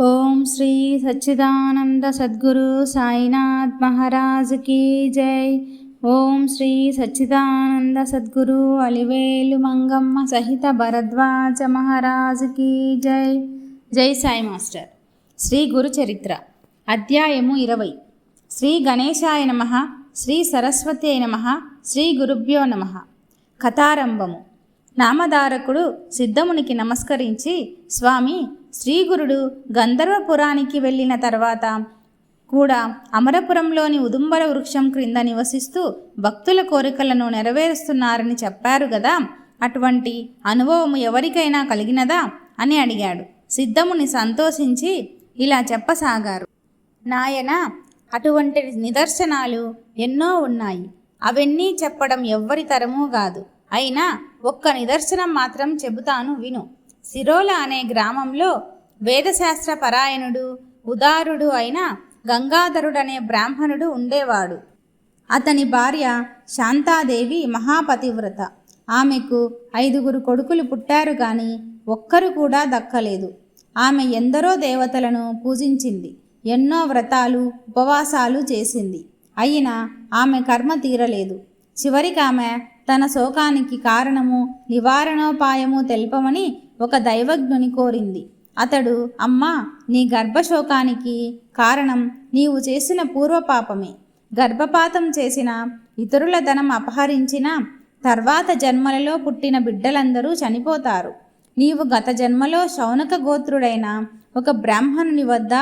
ఓం శ్రీ సచ్చిదానంద సద్గురు సాయినాథ్ మహారాజ్ కీ జై. ఓం శ్రీ సచ్చిదానంద సద్గురు అలివేలు మంగమ్మ సహిత భరద్వాజ మహారాజ్ కీ జై. జై సాయి మాస్టర్. శ్రీ గురు చరిత్ర. అధ్యాయము ఇరవై. శ్రీ గణేశాయ నమ శ్రీ సరస్వతి నమ శ్రీ గురుభ్యో నమ. కథారంభము. నామధారకుడు సిద్ధమునికి నమస్కరించి స్వామి శ్రీగురుడు గంధర్వపురానికి వెళ్ళిన తర్వాత కూడా అమరపురంలోని ఉదుంబర వృక్షం క్రింద నివసిస్తూ భక్తుల కోరికలను నెరవేరుస్తున్నారని చెప్పారు కదా అటువంటి అనుభవము ఎవరికైనా కలిగినదా అని అడిగాడు. సిద్ధముని సంతోషించి ఇలా చెప్పసాగారు. నాయన అటువంటి నిదర్శనాలు ఎన్నో ఉన్నాయి. అవన్నీ చెప్పడం ఎవ్వరి తరమూ కాదు. అయినా ఒక్క నిదర్శనం మాత్రం చెబుతాను విను. సిరోల అనే గ్రామంలో వేదశాస్త్ర పరాయణుడు ఉదారుడు అయిన గంగాధరుడనే బ్రాహ్మణుడు ఉండేవాడు. అతని భార్య శాంతాదేవి మహాపతివ్రత. ఆమెకు ఐదుగురు కొడుకులు పుట్టారు కానీ ఒక్కరు కూడా దక్కలేదు. ఆమె ఎందరో దేవతలను పూజించింది ఎన్నో వ్రతాలు ఉపవాసాలు చేసింది. అయినా ఆమె కర్మ తీరలేదు. చివరికి ఆమె తన శోకానికి కారణము నివారణోపాయము తెలపమని ఒక దైవజ్ఞుని కోరింది. అతడు అమ్మా నీ గర్భశోకానికి కారణం నీవు చేసిన పూర్వపాపమే. గర్భపాతం చేసిన ఇతరుల ధనం అపహరించిన తర్వాత జన్మలలో పుట్టిన బిడ్డలందరూ చనిపోతారు. నీవు గత జన్మలో శౌనక గోత్రుడైన ఒక బ్రాహ్మణుని వద్ద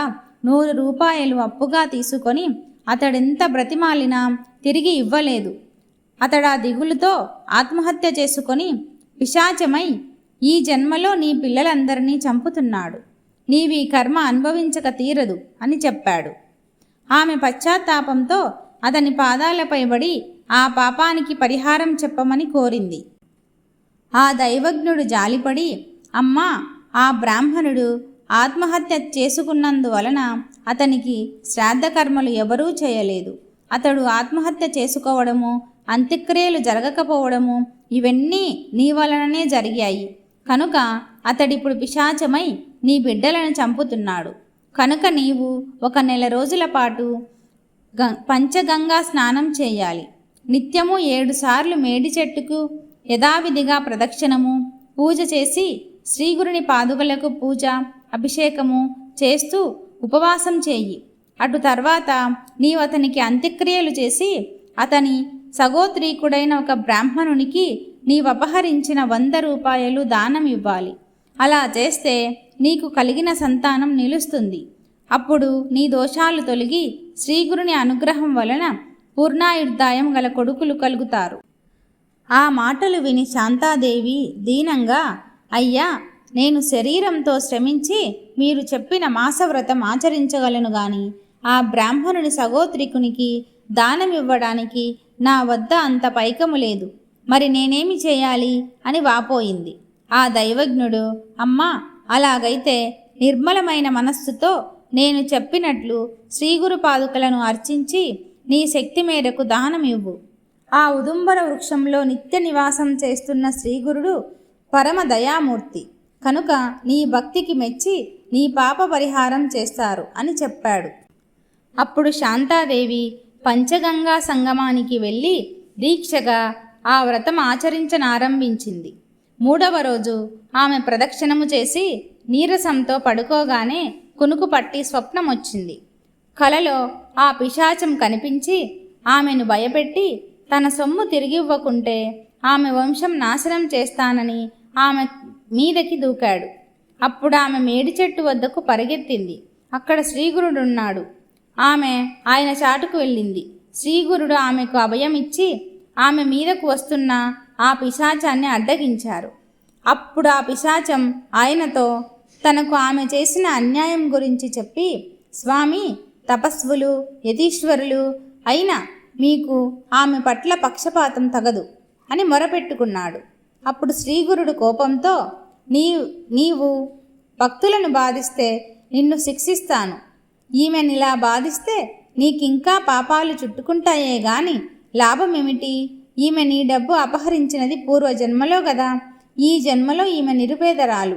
నూరు రూపాయలు అప్పుగా తీసుకొని అతడెంత బ్రతిమాలినా తిరిగి ఇవ్వలేదు. అతడా దిగులుతో ఆత్మహత్య చేసుకొని పిశాచమై ఈ జన్మలో నీ పిల్లలందరినీ చంపుతున్నాడు. నీవి కర్మ అనుభవించక తీరదు అని చెప్పాడు. ఆమె పశ్చాత్తాపంతో అతని పాదాలపై పడి ఆ పాపానికి పరిహారం చెప్పమని కోరింది. ఆ దైవజ్ఞుడు జాలిపడి అమ్మా ఆ బ్రాహ్మణుడు ఆత్మహత్య చేసుకున్నందువలన అతనికి శ్రాద్ధకర్మలు ఎవరూ చేయలేదు. అతడు ఆత్మహత్య చేసుకోవడము అంత్యక్రియలు జరగకపోవడము ఇవన్నీ నీ వలననే జరిగాయి. కనుక అతడిప్పుడు పిశాచమై నీ బిడ్డలను చంపుతున్నాడు. కనుక నీవు ఒక నెల రోజుల పాటు గ పంచగంగా స్నానం చేయాలి. నిత్యము ఏడుసార్లు మేడి చెట్టుకు యథావిధిగా ప్రదక్షిణము పూజ చేసి శ్రీగురుని పాదుకలకు పూజ అభిషేకము చేస్తూ ఉపవాసం చేయి. అటు తర్వాత నీవు అతనికి అంత్యక్రియలు చేసి అతని సగోత్రీకుడైన ఒక బ్రాహ్మణునికి నీవపహరించిన వంద రూపాయలు దానం ఇవ్వాలి. అలా చేస్తే నీకు కలిగిన సంతానం నిలుస్తుంది. అప్పుడు నీ దోషాలు తొలగి శ్రీగురుని అనుగ్రహం వలన పూర్ణాయుర్దాయం గల కొడుకులు కలుగుతారు. ఆ మాటలు విని శాంతాదేవి దీనంగా అయ్యా నేను శరీరంతో శ్రమించి మీరు చెప్పిన మాసవ్రతం ఆచరించగలను గాని ఆ బ్రాహ్మణుని సగోత్రికునికి దానం ఇవ్వడానికి నా వద్ద అంత పైకము లేదు. మరి నేనేమి చేయాలి? అని వాపోయింది. ఆ దైవజ్ఞుడు అమ్మా అలాగైతే నిర్మలమైన మనస్సుతో నేను చెప్పినట్లు శ్రీగురు పాదుకలను అర్చించి నీ శక్తి మేరకు దానం ఇవ్వు. ఆ ఉదుంబర వృక్షంలో నిత్య నివాసం చేస్తున్న శ్రీగురుడు పరమ దయామూర్తి. కనుక నీ భక్తికి మెచ్చి నీ పాప పరిహారం చేస్తారు అని చెప్పాడు. అప్పుడు శాంతాదేవి పంచగంగా సంగమానికి వెళ్ళి దీక్షగా ఆ వ్రతం ఆచరించనారంభించింది. మూడవ రోజు ఆమె ప్రదక్షిణము చేసి నీరసంతో పడుకోగానే కునుకు పట్టి స్వప్నం వచ్చింది కలలో ఆ పిశాచం కనిపించి ఆమెను భయపెట్టి తన సొమ్ము తిరిగివ్వకుంటే ఆమె వంశం నాశనం చేస్తానని ఆమె మీదకి దూకాడు. అప్పుడు ఆమె మేడి చెట్టు వద్దకు పరిగెత్తింది. అక్కడ శ్రీగురుడున్నాడు. ఆమె ఆయన చాటుకు వెళ్ళింది. శ్రీగురుడు ఆమెకు అభయం ఇచ్చి ఆమె మీదకు వస్తున్న ఆ పిశాచాన్ని అడ్డగించారు. అప్పుడు ఆ పిశాచం ఆయనతో తనకు ఆమె చేసిన అన్యాయం గురించి చెప్పి స్వామి తపస్వులు యతీశ్వరులు అయినా మీకు ఆమె పట్ల పక్షపాతం తగదు అని మొరపెట్టుకున్నాడు. అప్పుడు శ్రీగురుడు కోపంతో నీ నీవు భక్తులను బాధిస్తే నిన్ను శిక్షిస్తాను. ఈమెనిలా బాధిస్తే నీకింకా పాపాలు చుట్టుకుంటాయే గాని లాభమేమిటి? ఈమె నీ డబ్బు అపహరించినది పూర్వజన్మలో కదా ఈ జన్మలో ఈమె నిరుపేదరాలు.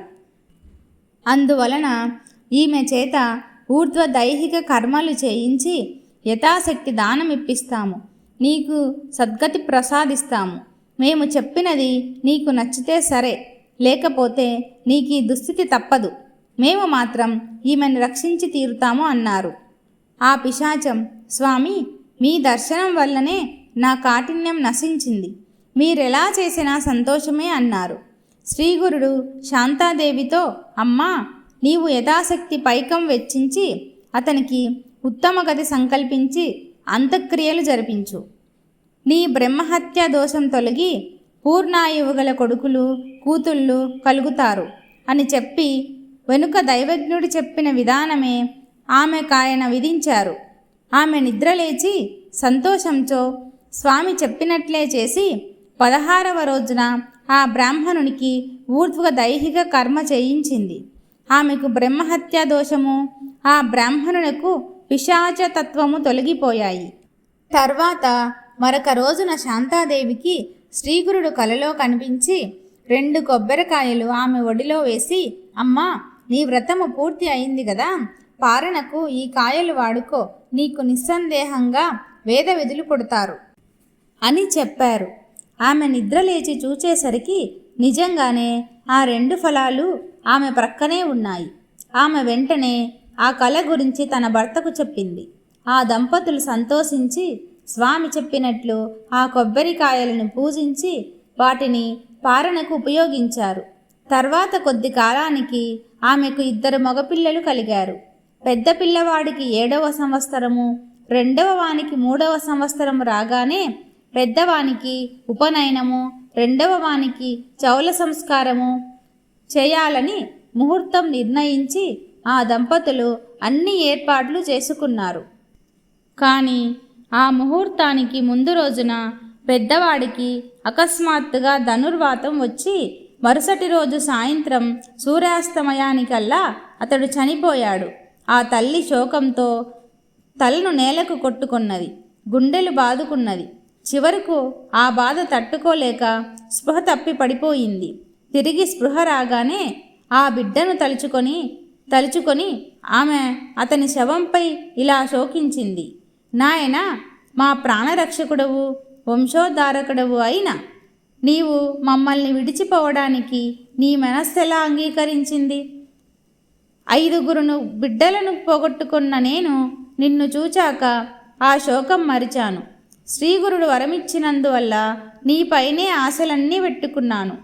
అందువలన ఈమె చేత ఊర్ధ్వ దైహిక కర్మలు చేయించి యథాశక్తి దానం ఇప్పిస్తాము. నీకు సద్గతి ప్రసాదిస్తాము. మేము చెప్పినది నీకు నచ్చితే సరే లేకపోతే నీకు ఈ దుస్థితి తప్పదు. మేము మాత్రం ఈమెను రక్షించి తీరుతాము అన్నారు. ఆ పిశాచం స్వామి మీ దర్శనం వల్లనే నా కాఠిన్యం నశించింది. మీరెలా చేసినా సంతోషమే అన్నారు. శ్రీగురుడు శాంతాదేవితో అమ్మా నీవు యథాశక్తి పైకం వెచ్చించి అతనికి ఉత్తమ గతి సంకల్పించి అంత్యక్రియలు జరిపించు. నీ బ్రహ్మహత్య దోషం తొలగి పూర్ణాయువు గల కొడుకులు కూతుళ్ళు కలుగుతారు అని చెప్పి వెనుక దైవజ్ఞుడు చెప్పిన విధానమే ఆమె కాయన విధించారు. ఆమె నిద్రలేచి సంతోషంతో స్వామి చెప్పినట్లే చేసి పదహారవ రోజున ఆ బ్రాహ్మణునికి ఊర్ధ్వ దైహిక కర్మ చేయించింది. ఆమెకు బ్రహ్మహత్య దోషము ఆ బ్రాహ్మణునకు పిశాచతత్వము తొలగిపోయాయి. తర్వాత మరొక రోజున శాంతాదేవికి శ్రీగురుడు కలలో కనిపించి రెండు కొబ్బరికాయలు ఆమె ఒడిలో వేసి అమ్మా నీ వ్రతము పూర్తి అయింది కదా పారణకు ఈ కాయలు వాడుకో నీకు నిస్సందేహంగా వేద విధులు పుడతారు. అని చెప్పారు. ఆమె నిద్రలేచి చూచేసరికి నిజంగానే ఆ రెండు ఫలాలు ఆమె ప్రక్కనే ఉన్నాయి. ఆమె వెంటనే ఆ కళ గురించి తన భర్తకు చెప్పింది. ఆ దంపతులు సంతోషించి స్వామి చెప్పినట్లు ఆ కొబ్బరికాయలను పూజించి వాటిని పారణకు ఉపయోగించారు. తర్వాత కొద్ది కాలానికి ఆమెకు ఇద్దరు మగపిల్లలు కలిగారు. పెద్ద పిల్లవాడికి ఏడవ సంవత్సరము రెండవ వానికి మూడవ సంవత్సరం రాగానే పెద్దవానికి ఉపనయనము రెండవ వానికి చౌల సంస్కారము చేయాలని ముహూర్తం నిర్ణయించి ఆ దంపతులు అన్ని ఏర్పాట్లు చేసుకున్నారు. కానీ ఆ ముహూర్తానికి ముందు రోజున పెద్దవాడికి అకస్మాత్తుగా ధనుర్వాతం వచ్చి మరుసటి రోజు సాయంత్రం సూర్యాస్తమయానికల్లా అతడు చనిపోయాడు. ఆ తల్లి శోకంతో తలను నేలకు కొట్టుకున్నది గుండెలు బాదుకున్నది. చివరకు ఆ బాధ తట్టుకోలేక స్పృహ తప్పి పడిపోయింది. తిరిగి స్పృహ రాగానే ఆ బిడ్డను తలుచుకొని తలుచుకొని ఆమె అతని శవంపై ఇలా శోకించింది. నాయన మా ప్రాణరక్షకుడవు వంశోద్ధారకుడవు అయిన నీవు మమ్మల్ని విడిచిపోవడానికి నీ మనస్సు ఎలా అంగీకరించింది? ఐదుగురును బిడ్డలను పోగొట్టుకున్న నేను నిన్ను చూచాక ఆ శోకం మరిచాను. శ్రీగురుడు వరమిచ్చినందువల్ల నీపైనే ఆశలన్నీ పెట్టుకున్నాను.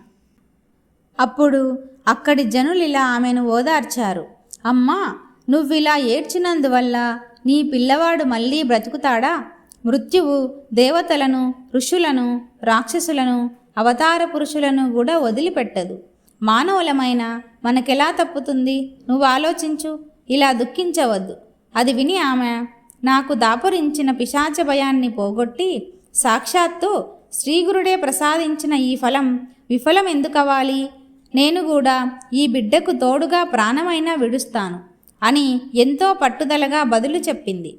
అప్పుడు అక్కడి జనులిలా ఆమెను ఓదార్చారు. అమ్మా నువ్విలా ఏడ్చినందువల్ల నీ పిల్లవాడు మళ్ళీ బ్రతుకుతాడా? మృత్యువు దేవతలను ఋషులను రాక్షసులను అవతార పురుషులను కూడా వదిలిపెట్టదు. మానవులమైన మనకెలా తప్పుతుంది? నువ్వు ఆలోచించు. ఇలా దుఃఖించవద్దు. అది విని ఆమె నాకు దాపురించిన పిశాచ భయాన్ని పోగొట్టి సాక్షాత్తు శ్రీగురుడే ప్రసాదించిన ఈ ఫలం విఫలం ఎందుకవ్వాలి? నేను కూడా ఈ బిడ్డకు తోడుగా ప్రాణమైనా విడుస్తాను అని ఎంతో పట్టుదలగా బదులు చెప్పింది.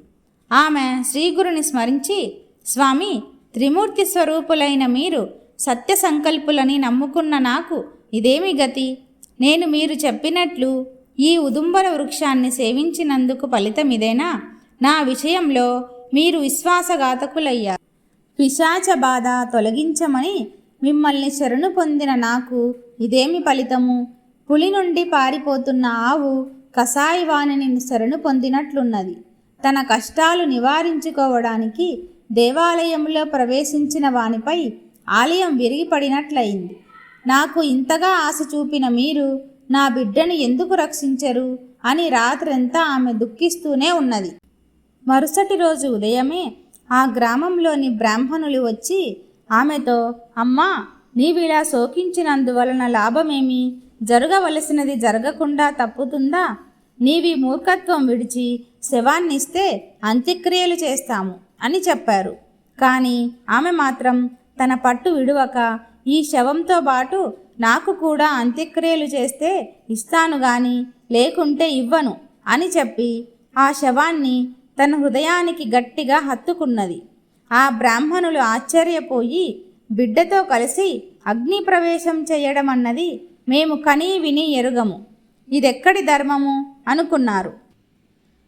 ఆమె శ్రీగురుని స్మరించి స్వామి త్రిమూర్తి స్వరూపులైన మీరు సత్య సంకల్పులని నమ్ముకున్న నాకు ఇదేమి గతి? నేను మీరు చెప్పినట్లు ఈ ఉదుంబర వృక్షాన్ని సేవించినందుకు ఫలితం ఇదేనా? నా విషయంలో మీరు విశ్వాసఘాతకులయ్యారు. పిశాచ బాధ తొలగించమని మిమ్మల్ని శరణు పొందిన నాకు ఇదేమి ఫలితము? పులి నుండి పారిపోతున్న ఆవు కసాయివాణిని శరణు పొందినట్లున్నది. తన కష్టాలు నివారించుకోవడానికి దేవాలయంలో ప్రవేశించిన వానిపై ఆలయం విరిగిపడినట్లయింది. నాకు ఇంతగా ఆశ చూపిన మీరు నా బిడ్డను ఎందుకు రక్షించరు? అని రాత్రంతా ఆమె దుఃఖిస్తూనే ఉన్నది. మరుసటి రోజు ఉదయమే ఆ గ్రామంలోని బ్రాహ్మణులు వచ్చి ఆమెతో అమ్మా నీవిలా శోకించినందువలన లాభమేమి? జరగవలసినది జరగకుండా తప్పుతుందా? నీవి మూర్ఖత్వం విడిచి శవాన్నిస్తే అంత్యక్రియలు చేస్తాము అని చెప్పారు. కానీ ఆమె మాత్రం తన పట్టు విడువక ఈ శవంతో పాటు నాకు కూడా అంత్యక్రియలు చేస్తే ఇస్తాను గాని లేకుంటే ఇవ్వను అని చెప్పి ఆ శవాన్ని తన హృదయానికి గట్టిగా హత్తుకున్నది. ఆ బ్రాహ్మణులు ఆశ్చర్యపోయి బిడ్డతో కలిసి అగ్ని ప్రవేశం చేయడం అన్నది మేము కనీ విని ఎరుగము. ఇదెక్కడి ధర్మము? అనుకున్నారు.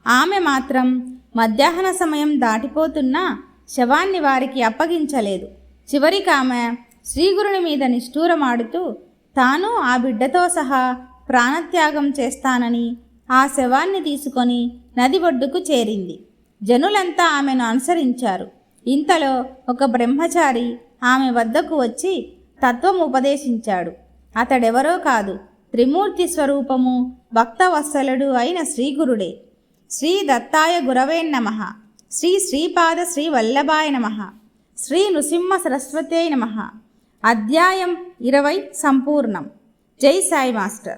ఆమె మాత్రం మధ్యాహ్న సమయం దాటిపోతున్నా శవాన్ని వారికి అప్పగించలేదు. చివరికి ఆమె శ్రీగురుని మీద నిష్ఠూరమాడుతూ తాను ఆ బిడ్డతో సహా ప్రాణత్యాగం చేస్తానని ఆ శవాన్ని తీసుకొని నది ఒడ్డుకు చేరింది. జనులంతా ఆమెను అనుసరించారు. ఇంతలో ఒక బ్రహ్మచారి ఆమె వద్దకు వచ్చి తత్వం ఉపదేశించాడు. అతడెవరో కాదు త్రిమూర్తి స్వరూపము భక్తవత్సలుడు అయిన శ్రీగురుడే. శ్రీ దత్తాయ గురవే నమ. శ్రీ శ్రీపాద శ్రీ వల్లభాయ నమ. శ్రీ నృసింహ సరస్వతే నమ. అధ్యాయం ఇరవై సంపూర్ణం. జై సాయి మాస్టర్.